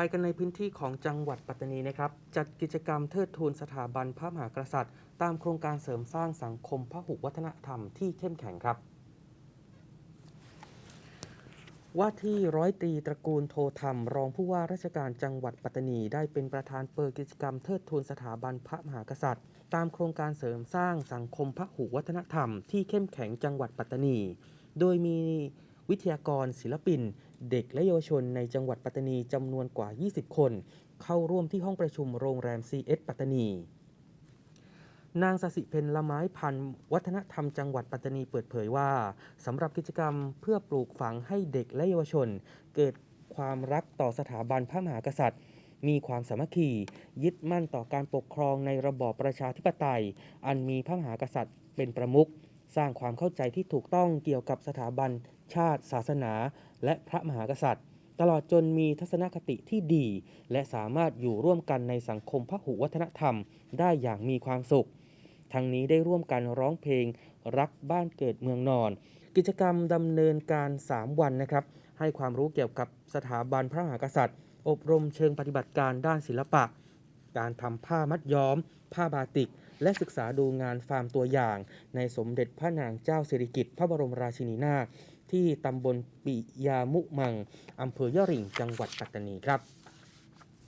ไปกันในพื้นที่ของจังหวัดปัตตานีนะครับ จัดกิจกรรมเทิดทูนสถาบันพระมหากษัตริย์ ตามโครงการเสริมสร้างสังคมพหุวัฒนธรรมที่เข้มแข็งครับ ว่าที่ร้อยตรีตระกูลโทธรรม รองผู้ว่าราชการจังหวัดปัตตานีได้เป็นประธานเปิดกิจกรรมเทิดทูนสถาบันพระมหากษัตริย์ ตามโครงการเสริมสร้างสังคมพหุวัฒนธรรมที่เข้มแข็งจังหวัดปัตตานี โดยมี วิทยากร ศิลปิน เด็กและเยาวชนในจังหวัดปัตตานีจำนวนกว่า 20 คน เข้าร่วมที่ห้องประชุมโรงแรม CS ปัตตานี นางสสิเพนละไม้พันธุ์วัฒนธรรมจังหวัดปัตตานีเปิดเผยว่าสำหรับกิจกรรมเพื่อปลูกฝังให้เด็กและเยาวชน เกิดความรักต่อสถาบันพระมหากษัตริย์มีความสามัคคียึดมั่นต่อการปกครองในระบอบประชาธิปไตย อันมีพระมหากษัตริย์เป็นประมุขสร้างความเข้าใจที่ถูกต้องเกี่ยวกับสถาบัน ชาติ ศาสนา และพระมหากษัตริย์ ตลอดจนมีทัศนคติที่ดี และสามารถอยู่ร่วมกันในสังคมพหุวัฒนธรรม ได้อย่างมีความสุข ทั้งนี้ได้ร่วมกันร้องเพลงรักบ้านเกิดเมืองนอน กิจกรรมดำเนินการ 3 วันนะครับ ให้ความรู้เกี่ยวกับสถาบันพระมหากษัตริย์ อบรมเชิงปฏิบัติการด้านศิลปะ การทำผ้ามัดย้อม ผ้าบาติกและศึกษาดูงานฟาร์มตัวอย่าง ในสมเด็จพระนางเจ้าสิริกิติ์พระบรมราชินีนาถ ที่ตำบลปิยามุมังอำเภอยะริ่งจังหวัดปัตตานีครับ